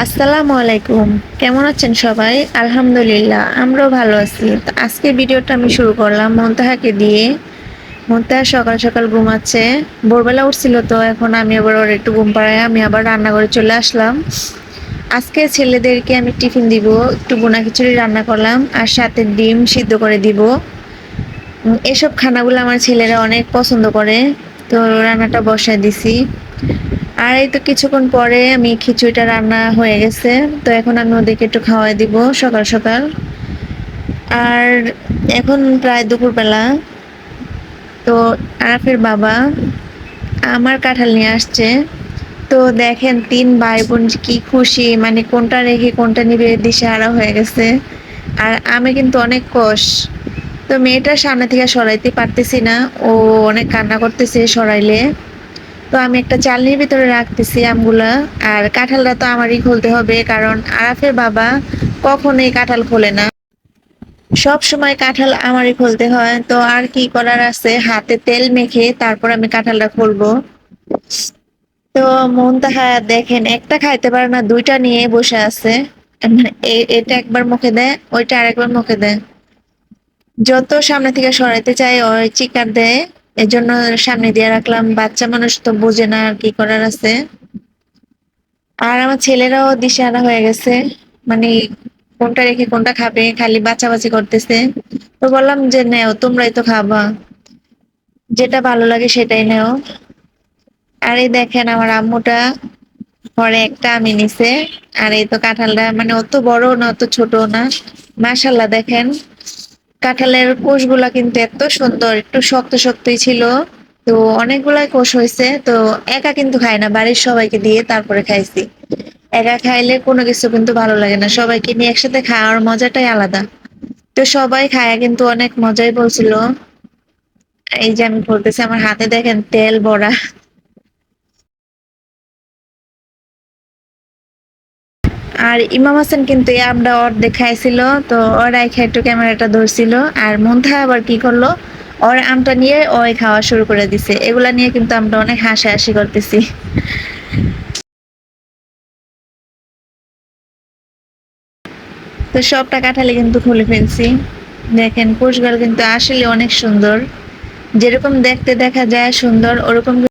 আসসালামু আলাইকুম। কেমন আছেন সবাই? আলহামদুলিল্লাহ, আমরাও ভালো আছি। তো আজকে ভিডিওটা আমি শুরু করলাম মন্তাহাকে দিয়ে। মন্তাহা সকাল সকাল ঘুমাচ্ছে। ভোরবেলা উঠছিল তো, এখন আমি আবার ওর একটু ঘুম পাড়ায় আমি আবার রান্নাঘরে চলে আসলাম। আজকে ছেলেদেরকে আমি টিফিন দিব, একটু বোনা খিচুড়ি রান্না করলাম আর সাথে ডিম সিদ্ধ করে দিব। এসব খানাগুলো আমার ছেলেরা অনেক পছন্দ করে, তো রান্নাটা বসায় দিছি। আর এই তো কিছুক্ষণ পরে আমি খিচুড়িটা রান্না হয়ে গেছে। তো এখন আমি ওদেরকে একটু খাওয়াই দিব সকাল সকাল। আর এখন প্রায় দুপুরবেলা। তো আরাফের বাবা আমার কাঁঠাল নিয়ে আসছে। তো দেখেন তিন ভাই বোন কি খুশি মানে কোনটা রেখে কোনটা নিবে, দিশেহারা হয়ে গেছে। আর আমি কিন্তু অনেক কষ। তো মেয়েটার সামনে থেকে সরাইতে পারতেছি না। ও অনেক কান্না করতেছে সরাইলে। তো আমি একটা চালনির ভিতরে রাখতেছি আমগুলা। আর কাঁঠালটা তো আমারই খুলতে হবে, কারণ আরাফের বাবা কখনোই কাঁঠাল খোলে না। সব সময় কাঁঠাল আমারই খুলতে হয়, তো আর কি করার আছে? হাতে তেল মেখে তারপর আমি কাঁঠালটা খুলবো। তো মন্তাহা, দেখেন, একটা খাইতে পারে না, দুইটা নিয়ে বসে আছে। মানে এটা একবার মুখে দেয়, ওইটা আরেকবার মুখে দেয়। যত সামনে থেকে সরাইতে চাই ওই চিকার দেয়। এজন্য সামনে দিয়ে রাখলাম। বাচ্চা মানুষ তো বোঝে না আর কি করার আছে। আর আমার ছেলেরাও দিশেহারা হয়ে গেছে। মানে কোনটা রেখে কোনটা খাবে, খালি বাছাবাছি করতেছে। তো বললাম যে, নেও, তোমরাই তো খাবা। যেটা ভালো লাগে সেটাই নেও। আর এই দেখেন আমার আম্মুটা পরে একটা আমি নিছে। আর এই তো কাঁঠালটা মানে অত বড় না, অত ছোট না। মাশাল্লাহ দেখেন। কাঁঠালের কোষগুলা কিন্তু এত সুন্দর, একটু শক্ত শক্তই ছিল। তো অনেকগুলাই কোষ হয়েছে তো একা কিন্তু খাই না, বাড়ির সবাইকে দিয়ে তারপরে খাইছি। একা খাইলে কোনো কিছু কিন্তু ভালো লাগে না, সবাইকে নিয়ে একসাথে খাওয়ার মজাটাই আলাদা। তো সবাই খায় কিন্তু অনেক মজাই বলছিল। এই যে আমি বলতেছি, আমার হাতে দেখেন তেল ভরা। আর ইমাম হাসান কিন্তু এই আমটা অর্ধেক খাইছিল তো ওরা খাই একটু ক্যামেরাটা ধরছিল। আর মন্থা আবার কি করল? ওর আমটা নিয়ে ওই খাওয়া শুরু করে দিছে। এগুলা নিয়ে কিন্তু আমরা অনেক হাসাহাসি করতেছি। তো সবটা কাঁঠালে কিন্তু খুলে ফেলছি। দেখেন কোষগুলো কিন্তু আসলে অনেক সুন্দর। যেরকম দেখতে দেখা যায় সুন্দর, ওরকম